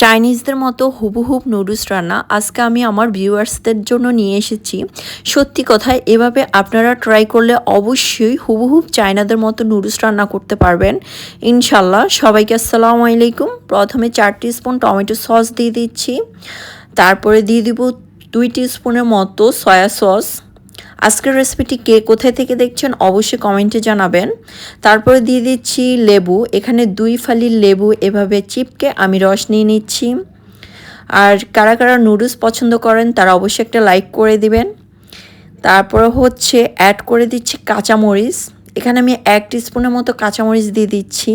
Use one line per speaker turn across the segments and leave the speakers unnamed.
চাইনিজদের মতো হুবহুব নুডলস রান্না আজকে আমি আমার ভিউয়ার্সদের জন্য নিয়ে এসেছি। সত্যি কথায় এভাবে আপনারা ট্রাই করলে অবশ্যই হুবহুব চায়নাদের মতো নুডলস রান্না করতে পারবেন। ইনশাল্লাহ সবাইকে আসসালামু আলাইকুম। প্রথমে চার স্পুন টমেটো সস দিয়ে দিচ্ছি। তারপরে দিয়ে দিব দুই স্পুনের মতো সয়া সস আজকের রেসিপিটি কে কোথায় থেকে দেখছেন অবশ্যই কমেন্টে জানাবেন। তারপরে দিয়ে দিচ্ছি লেবু, এখানে দুই ফালি লেবু এভাবে চিপকে আমি রস নিয়ে নিচ্ছি। আর কারা কারা নুডলস পছন্দ করেন তারা অবশ্যই একটা লাইক করে দিবেন। তারপরে হচ্ছে অ্যাড করে দিচ্ছি কাঁচামরিচ, এখানে আমি এক স্পুনের মতো কাঁচামরিচ দিয়ে দিচ্ছি।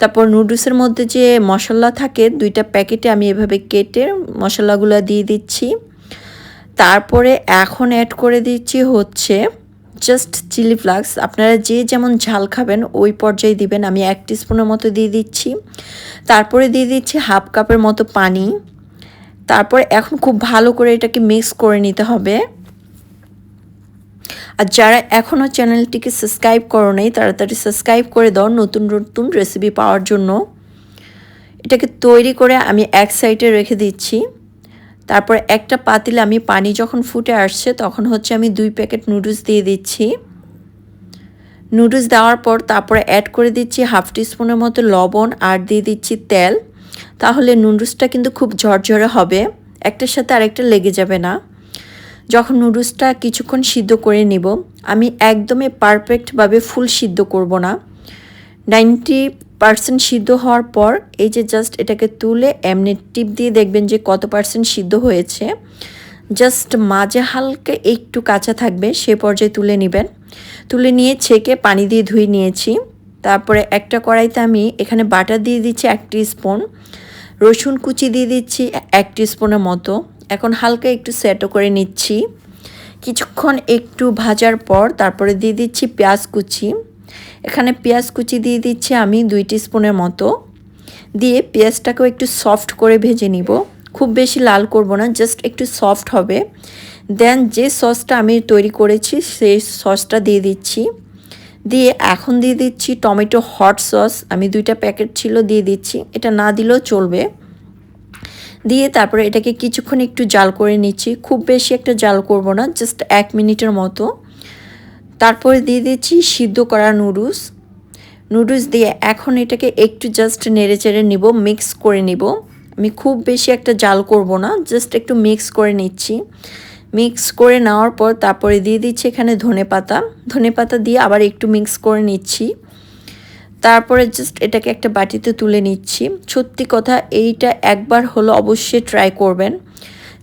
তারপর নুডলসের মধ্যে যে মশলা থাকে, দুইটা প্যাকেটে আমি এভাবে কেটে মশলাগুলো দিয়ে দিচ্ছি। তারপরে এখন অ্যাড করে দিচ্ছি হচ্ছে জাস্ট চিলি ফ্লাক্স আপনারা যে যেমন ঝাল খাবেন, ওই পর্যায়ে দিবেন। আমি এক স্পুনের মতো দিয়ে দিচ্ছি। তারপরে দিয়ে দিচ্ছি হাফ কাপের মতো পানি। তারপর এখন খুব ভালো করে এটাকে মিক্স করে নিতে হবে। আর যারা এখনও চ্যানেলটিকে সাবস্ক্রাইব করো নেই, তাড়াতাড়ি সাবস্ক্রাইব করে দাও নতুন নতুন রেসিপি পাওয়ার জন্য। এটাকে তৈরি করে আমি এক সাইডে রেখে দিচ্ছি। তারপর একটা পাতিলে আমি পানি যখন ফুটে আসছে, তখন হচ্ছে আমি দুই প্যাকেট নুডলস দিয়ে দিচ্ছি। নুডলস দেওয়ার পর তারপরে অ্যাড করে দিচ্ছি হাফ টিস্পুনের মতো লবণ আর দিয়ে দিচ্ছি তেল। তাহলে নুডলসটা কিন্তু খুব ঝরঝরে হবে, একটার সাথে আরেকটা লেগে যাবে না। যখন নুডলসটা কিছুক্ষণ সিদ্ধ করে নিব, আমি একদমই পারফেক্টভাবে ফুল সিদ্ধ করব না। নাইনটি পার্সেন্ট সিদ্ধ হওয়ার পর, এই যে জাস্ট এটাকে তুলে এমনি টিপ দিয়ে দেখবেন যে কত পার্সেন্ট সিদ্ধ হয়েছে। জাস্ট মাঝে হালকা একটু কাঁচা থাকবে, সে পর্যায়ে তুলে নেবেন। তুলে নিয়ে ছেঁকে পানি দিয়ে ধুয়ে নিয়েছি। তারপরে একটা কড়াইতে আমি এখানে বাটার দিয়ে দিচ্ছি এক স্পুন রসুন কুচি দিয়ে দিচ্ছি এক স্পুনের মতো। এখন হালকা একটু সেটও করে নিচ্ছি। কিছুক্ষণ একটু ভাজার পর তারপরে দিয়ে দিচ্ছি পেঁয়াজ কুচি। এখানে পেঁয়াজ কুচি দিয়ে দিচ্ছি আমি দুই স্পুনের মতো। দিয়ে পেঁয়াজটাকেও একটু সফট করে ভেজে নিব। খুব বেশি লাল করব না জাস্ট একটু সফট হবে। দেন যে সসটা আমি তৈরি করেছি, সেই সসটা দিয়ে দিচ্ছি। দিয়ে এখন দিয়ে দিচ্ছি টমেটো হট সস আমি দুইটা প্যাকেট ছিল, দিয়ে দিচ্ছি। এটা না দিলেও চলবে। দিয়ে তারপরে এটাকে কিছুক্ষণ একটু জাল করে নিচ্ছি। খুব বেশি একটা জাল করব না জাস্ট এক মিনিটের মতো। তারপরে দিয়ে দিচ্ছি সিদ্ধ করা নুডলস। নুডলস দিয়ে এখন এটাকে একটু জাস্ট নেড়ে চেড়ে নিব মিক্স করে নিব। আমি খুব বেশি একটা জাল করব না জাস্ট একটু মিক্স করে নিচ্ছি। মিক্স করে নেওয়ার পর তারপরে দিয়ে দিচ্ছি এখানে ধনে পাতা। ধনে পাতা দিয়ে আবার একটু মিক্স করে নিচ্ছি। তারপরে জাস্ট এটাকে একটা বাটিতে তুলে নিচ্ছি। সত্যি কথা, এইটা একবার হলো অবশ্যই ট্রাই করবেন।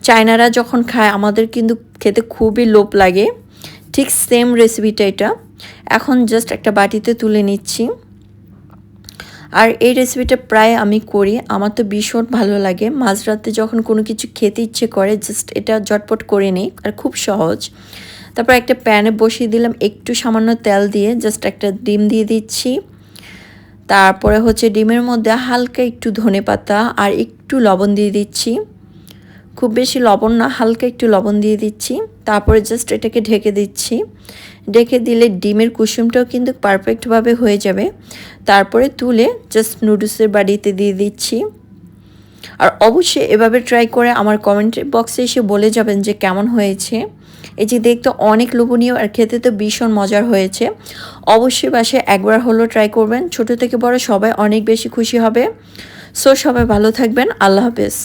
চায়নারা যখন খায়, আমাদের কিন্তু খেতে খুবই লোভ লাগে। ঠিক সেম রেসিপিটা এটা। এখন জাস্ট একটা বাটিতে তুলে নিচ্ছি। আর এই রেসিপিটা প্রায় আমি করি। আমার তো ভীষণ ভালো লাগে। মাঝরাতে যখন কোনো কিছু খেতে ইচ্ছে করে জাস্ট এটা জটপট করে নিই, আর খুব সহজ। তারপর একটা প্যানে বসিয়ে দিলাম, একটু সামান্য তেল দিয়ে জাস্ট একটা ডিম দিয়ে দিচ্ছি। তারপরে হচ্ছে ডিমের মধ্যে হালকা একটু ধনে পাতা আর একটু লবণ দিয়ে দিচ্ছি। খুব বেশি লবণ না, হালকা একটু লবণ দিয়ে দিচ্ছি। তারপরে জাস্ট এটাকে ঢেকে দিচ্ছি। ঢেকে দিলে ডিমের কুসুমটাও কিন্তু পারফেক্টভাবে হয়ে যাবে। তারপরে তুলে জাস্ট নুডলসের বাড়িতে দিয়ে দিচ্ছি। আর অবশ্যই এভাবে ট্রাই করে আমার কমেন্ট বক্সে এসে বলে যাবেন যে কেমন হয়েছে। এই যে দেখতে অনেক লোভনীয় আর খেতে তো ভীষণ মজার হয়েছে। অবশ্যই বাসে একবার হলো ট্রাই করবেন। ছোট থেকে বড় সবাই অনেক বেশি খুশি হবে। সো সবাই ভালো থাকবেন। আল্লাহ হাফেজ।